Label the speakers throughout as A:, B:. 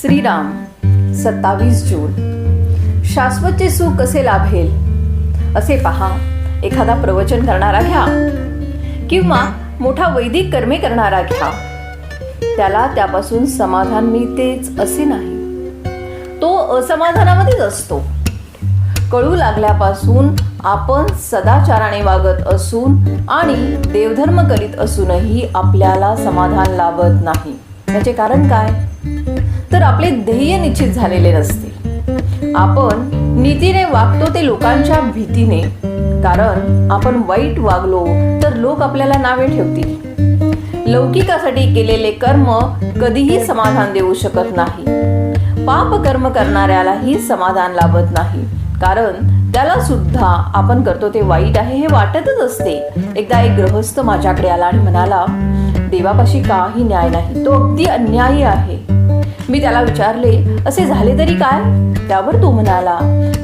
A: श्रीराम सत्तावीस जून. शाश्वतचे सुख कसे लाभेल? असे पहा एखादा प्रवचन करणारा घ्या. किंवा मोठा वैदिक कर्मे करणारा घ्या. त्याला त्यापासून समाधान मिळतेच असे नाही. तो असमाधानामध्येच असतो. कळू लागल्यापासून आपण सदाचाराने वागत असून आणि देवधर्म करीत असूनही आपल्याला समाधान लाभत नाही. त्याचे कारण काय? तर आपले ध्येय निश्चित झालेले नसते. आपण नीतीने वागतो ते लोकांच्या भीतीने. कारण आपण वाईट वागलो तर लोक आपल्याला नावे ठेवतील. लौकिकासाठी केलेले कर्म कधीही समाधान देऊ शकत नाही. पाप कर्म करणाऱ्यालाही समाधान लाभत नाही. कारण त्याला सुद्धा आपण करतो ते वाईट आहे हे वाटतच असते. एकदा एक गृहस्थ माझ्याकडे आला आणि म्हणाला देवापाशी काही न्याय नाही. तो अगदी अन्यायी आहे. मी त्याला विचारले असे झाले तरी काय? त्यावर तो म्हणाला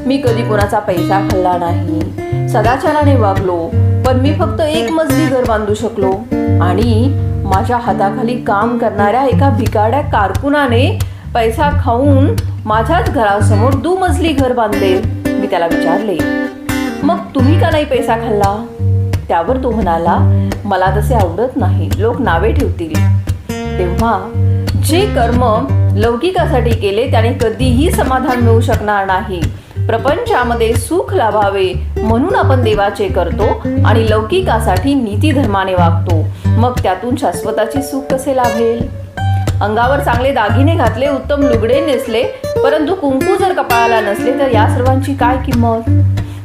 A: मी कधी कोणाचा पैसा खाल्ला नाही. सदाचाराने वागलो पण मी फक्त एक मजली घर बांधू शकलो. आणि माझ्या हाताखाली काम करणाऱ्या एका भिकाड्या कारकुनाने पैसा खाऊन माझ्याच घरासमोर दुमजली घर बांधले. मी त्याला विचारले मग तुम्ही का नाही पैसा खाल्ला? त्यावर तो म्हणाला मला तसे आवडत नाही. लोक नावे ठेवतील. तेव्हा जे कर्म लौकिकासाठी केले त्याने कधीही समाधान मिळू शकणार नाही. प्रपंचामध्ये सुख लाभावे म्हणून आपण देवाचे करतो आणि लौकिकासाठी नीती धर्माने वागतो. मग त्यातून शाश्वताचे सुख कसे लाभेल? अंगावर चांगले दागिने घातले उत्तम लुगडे नेसले परंतु कुंकू जर कपाळाला नसले तर या सर्वांची काय किंमत?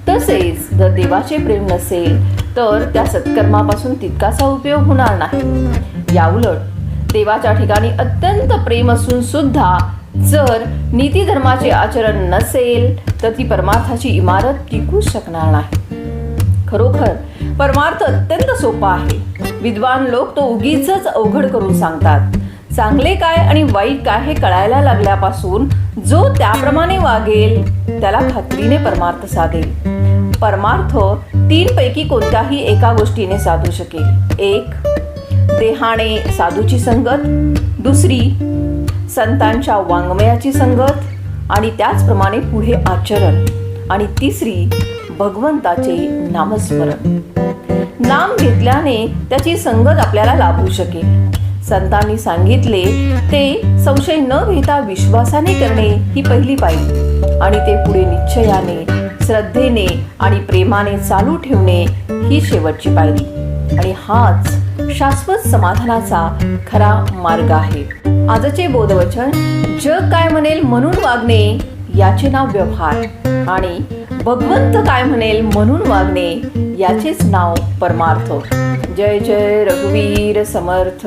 A: तसेच जर देवाचे प्रेम नसेल तर त्या सत्कर्मापासून तितकासा उपयोग होणार नाही. याउलट देवाच्या ठिकाणी अत्यंत प्रेम असून सुद्धा जर नीती धर्माचे आचरण नसेल तर ती परमार्थाची इमारत टिकूच शकणार नाही. खरोखर परमार्थ अत्यंत सोपा आहे. विद्वान लोक तो उगीच अवघड करून सांगतात. चांगले काय आणि वाईट काय हे कळायला लागल्यापासून जो त्याप्रमाणे वागेल त्याला खात्रीने परमार्थ साधेल. परमार्थ तीन पैकी कोणत्याही एका गोष्टीने साधू शकेल. एक देहाणे साधूची संगत दुसरी संतांच्या वाङ्मयाची संगत आणि त्याचप्रमाणे पुढे आचरण आणि तिसरी भगवंताचे नामस्मरण. नाम घेतल्याने त्याची संगत आपल्याला लाभू शकेल. संतांनी सांगितले ते संशय न घेता विश्वासाने करणे ही पहिली पायरी आणि ते पुढे निश्चयाने श्रद्धेने आणि प्रेमाने चालू ठेवणे ही शेवटची पायरी. आणि हाच शाश्वत समाधानाचा खरा मार्ग आहे. आजचे बोधवचन जग काय म्हणेल म्हणून वागणे याचे नाव व्यवहार आणि भगवंत काय म्हणेल म्हणून वागणे याचेच नाव परमार्थ. जय जय रघुवीर समर्थ.